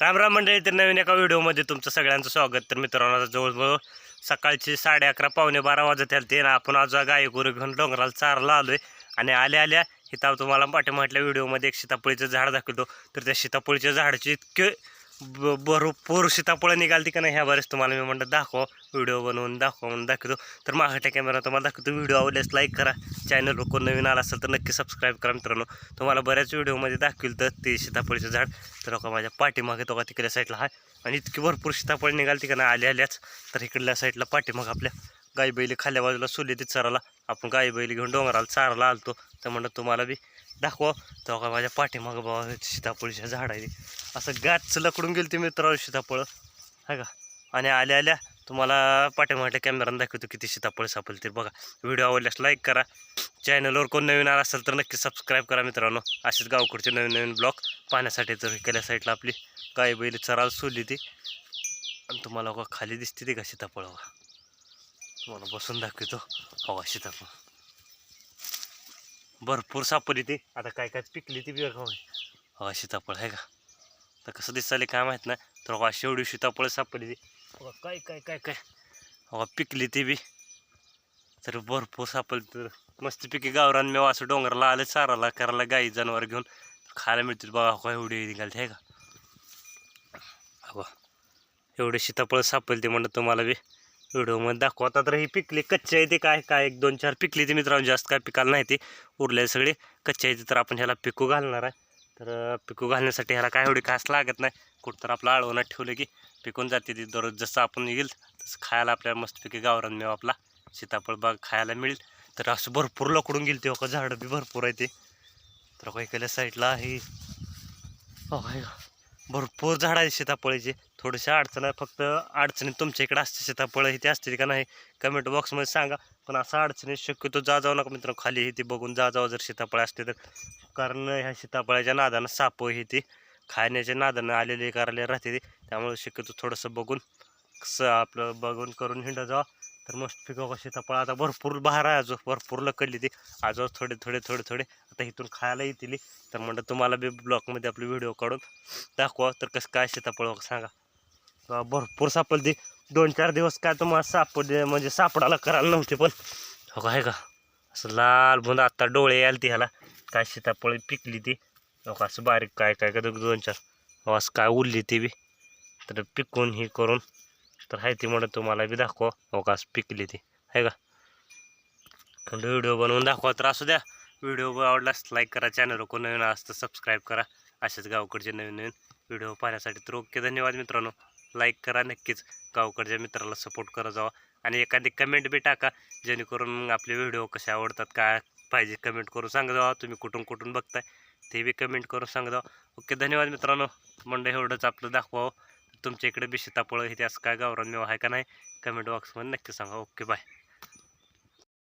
राम राम मंडळी तर नवीन एका व्हिडिओमध्ये तुमचं सगळ्यांचं स्वागत. तर मित्रांनो आता जवळजवळ सकाळची साडे अकरा पावणे बारा वाजत आले ते आपण आज गाई गुरु घेऊन डोंगराला चारला आलोय. आणि आल्या आल्या इथं तुम्हाला पाठी म्हटल्या व्हिडिओमध्ये एक सीताफळीचं झाड दाखवतो. तर त्या सीताफळीच्या झाडाची इतके ब- भरपूर सीताफळं निघालती का नाही ह्या बरेच तुम्हाला मी म्हणलं दाखवा व्हिडिओ बनवून दाखवा म्हणून दाखवतो. तर मागच्या कॅमेरा तुम्हाला दाखवतो व्हिडिओ आवडल्यास लाईक करा. चॅनलवर कोण नवीन आला असेल तर नक्की सबस्क्राईब करा मित्रांनो. तुम्हाला बऱ्याच व्हिडिओमध्ये दाखवेल तर ते सीताफळीचं झाड. तर का माझ्या पाठीमागे तो का तिकडल्या साईडला आहे. आणि इतकी भरपूर सीताफळ निघालती का नाही आल्या आल्याच. तर इकडल्या साईडला पाठीमाग आपल्या गाई बैल खाल्या बाजूला सोले ते चराला. आपण गाई बैल घेऊन डोंगराला चाराला आलतो. तर म्हणलं तुम्हाला बी दाखवा तेव्हा का माझ्या पाठीमागं बाबा सीताफळीच्या झाड आहे असं गाच लकडून गेली ते मित्रावर सीताफळं. हाय का? आणि आल्या आल्या तुम्हाला पाठीमागल्या कॅमेरानं दाखवतो किती सीताफळ सापडले ते बघा. व्हिडिओ आवडल्यास लाईक करा. चॅनलवर कोण नवीन आला असेल तर नक्की सबस्क्राईब करा मित्रांनो. असेच गावकडचे नवीन नवीन ब्लॉग पाहण्यासाठी तर केल्या साईडला आपली गाई बैल चराल सोडली ती आणि तुम्हाला खाली दिसते ती का सीताफळ बघा. तुम्हाला बसून दाखवतो. बघा सीताफळ भरपूर सापडली ती. आता काय काय पिकली ती बी बघा बघा सीताफळ आहे का? तर कसं दिसायला काय माहीत नाही. तर बघा शेवडी सीताफळ सापडली ती. काय काय काय काय. हवा पिकली ती बी. तर भरपूर सापडली तर. मस्तपैकी गावरान मेवा असं डोंगराला आले चाराला करायला गाई जनावर घेऊन खायला मिळतील. बघा का एवढी निघाली आहे का? बघा एवढे सीताफळ सापडली ते म्हणत तुम्हाला बी. व्हिडिओमध्ये दाखवतात तर ही पिकली कच्ची आहे ते काय काय एक दोन चार पिकली ते मित्रांनो जास्त काय पिकाला नाही ते. उरले सगळे कच्चे आहे ते तर आपण ह्याला पिकू घालणार आहे. तर पिकू घालण्यासाठी ह्याला काय एवढी खास लागत नाही. कुठं तर आपलं आळवणात ठेवलं की पिकून जाते ती. दररोज जसं आपण येईल तसं खायला आपल्याला मस्तपैकी गावरान मेवा आपला सीताफळ बाग खायला मिळेल. तर असं भरपूर लकडून गेली ते हो झाडं बी भरपूर आहे ते. तर हो काही केल्या साईडला आहे. हो, भरपूर झाड आहे सीताफळाचे. थोडीशी अडचण आहे. फक्त अडचणीत तुमच्या इकडे असते सीताफळं ते असते का नाही कमेंट बॉक्समध्ये सांगा. पण असं अडचणी शक्यतो जा जाऊ नका मित्र खाली हे ते बघून जा जाऊ जर सीताफळ असते तर. कारण ह्या सीताफळाच्या नादानं साप हे ते खाण्याच्या नादानं आलेले करायला राहते ते. त्यामुळे शक्यतो थोडंसं बघून स आपलं बघून करून हिंडा जावा. तर मस्त पिकं सीताफळ आता भरपूर बाहेर आहे आजो भरपूर लकडली ती. आजवर थोडे थोडे थोडे थोडे. आता इथून खायला येतील तर म्हणलं तुम्हाला बी ब्लॉकमध्ये आपले व्हिडिओ काढून दाखवा. तर कसं काय सीताफळ सांगा. भरपूर सापडली दोन चार दिवस काय तुम्हाला सापडले म्हणजे सापडायला करायला नव्हते पण. हो का का? असं लाल बुंद आत्ता डोळे यायला ती ह्याला. काय सीताफळ पिकली ती. हो का असं बारीक काय काय का दोन चार. हो असं काय उरली ती बी. तर पिकून ही करून तर आहे ती म्हणत तुम्हाला बी दाखवा. हो अवकाश पिकली ती. आहे का? व्हिडिओ बनवून दाखवा तर असू द्या. व्हिडिओ आवडलास लाईक करा चॅनल कोण नवीन असतं सबस्क्राईब करा. असेच गावकडचे नवीन नवीन व्हिडिओ पाहण्यासाठी तर ओके धन्यवाद मित्रांनो. लाईक करा नक्कीच. गावकडच्या मित्राला सपोर्ट करत जावा. आणि एखादी कमेंट बी टाका जेणेकरून आपले व्हिडिओ कसे आवडतात काय पाहिजे कमेंट करून सांगत जावा. तुम्ही कुठून कुठून बघताय ते बी कमेंट करून सांगा जावा. ओके धन्यवाद मित्रांनो. मंडळ एवढंच आपलं दाखवावं. तुमच्या इकडे बी सीताफळं हे त्यास काय गावरान मेवा आहे का नाही? कमेंट बॉक्समध्ये नक्की सांगा. Okay bye